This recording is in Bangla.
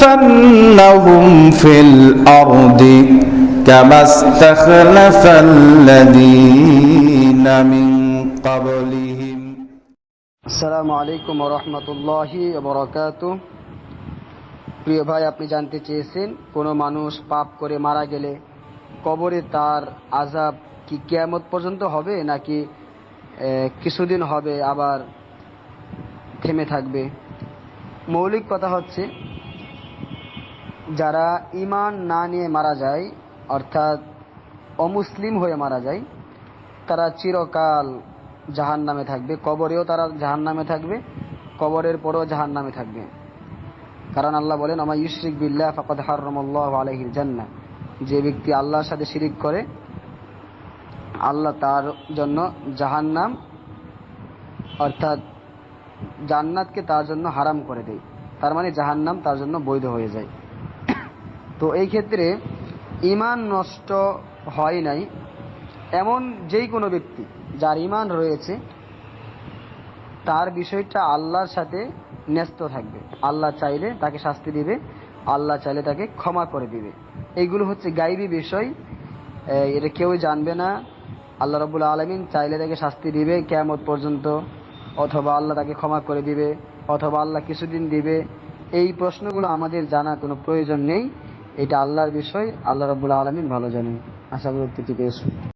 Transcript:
ليستخلفنهم في الأرض كما استخلف الذين من قبلهم আসসালামু আলাইকুম রহমতুল্লাহি বরকাত প্রিয় ভাই আপনি জানতে চেয়েছেন কোনো মানুষ পাপ করে মারা গেলে কবরে তার আজাব কি কিয়ামত পর্যন্ত হবে নাকি আহ, কিছুদিন হবে আবার থেমে থাকবে মৌলিক কথা হচ্ছে, যারা ইমান না নিয়ে মারা যায়, অর্থাৎ অমুসলিম হয়ে মারা যায়, তারা চিরকাল জাহান নামে থাকবে। কবরেও তারা জাহান নামে থাকবে, কবরের পরেও জাহান নামে থাকবে। কারণ আল্লাহ বলেন আমার ইউশরিক বিল্লাহ ফাকাদ হাররামাল্লাহু আলাইহিল জান্নাহ। যে ব্যক্তি আল্লাহর সাথে শিরিক করে, আল্লাহ তার জন্য জাহান্নাম, অর্থাৎ জান্নাতকে তার জন্য হারাম করে দেয়। তার মানে জাহান্নাম তার জন্য বৈধ হয়ে যায়। তো এই ক্ষেত্রে ইমান নষ্ট হয় নাই। এমন যেই কোনো ব্যক্তি যার ইমান রয়েছে, তার বিষয়টা আল্লাহর সাথে ন্যস্ত থাকবে। আল্লাহ চাইলে তাকে শাস্তি দিবে, আল্লাহ চাইলে তাকে ক্ষমা করে দিবে। এইগুলো হচ্ছে গাইবী বিষয়। এটা কেউ জানবে না। আল্লাহ রবুল আলমিন চাইলে তাকে শাস্তি দিবে কেমত পর্যন্ত, অথবা আল্লাহ তাকে ক্ষমা করে দিবে। অথবা আল্লাহ কিছুদিন দিবে, এই প্রশ্নগুলো আমাদের জানা কোনো প্রয়োজন নেই। এটা আল্লাহর বিষয়, আল্লাহ রবুল্লা আলমিন ভালো জানেন। আশা করি পেয়েছি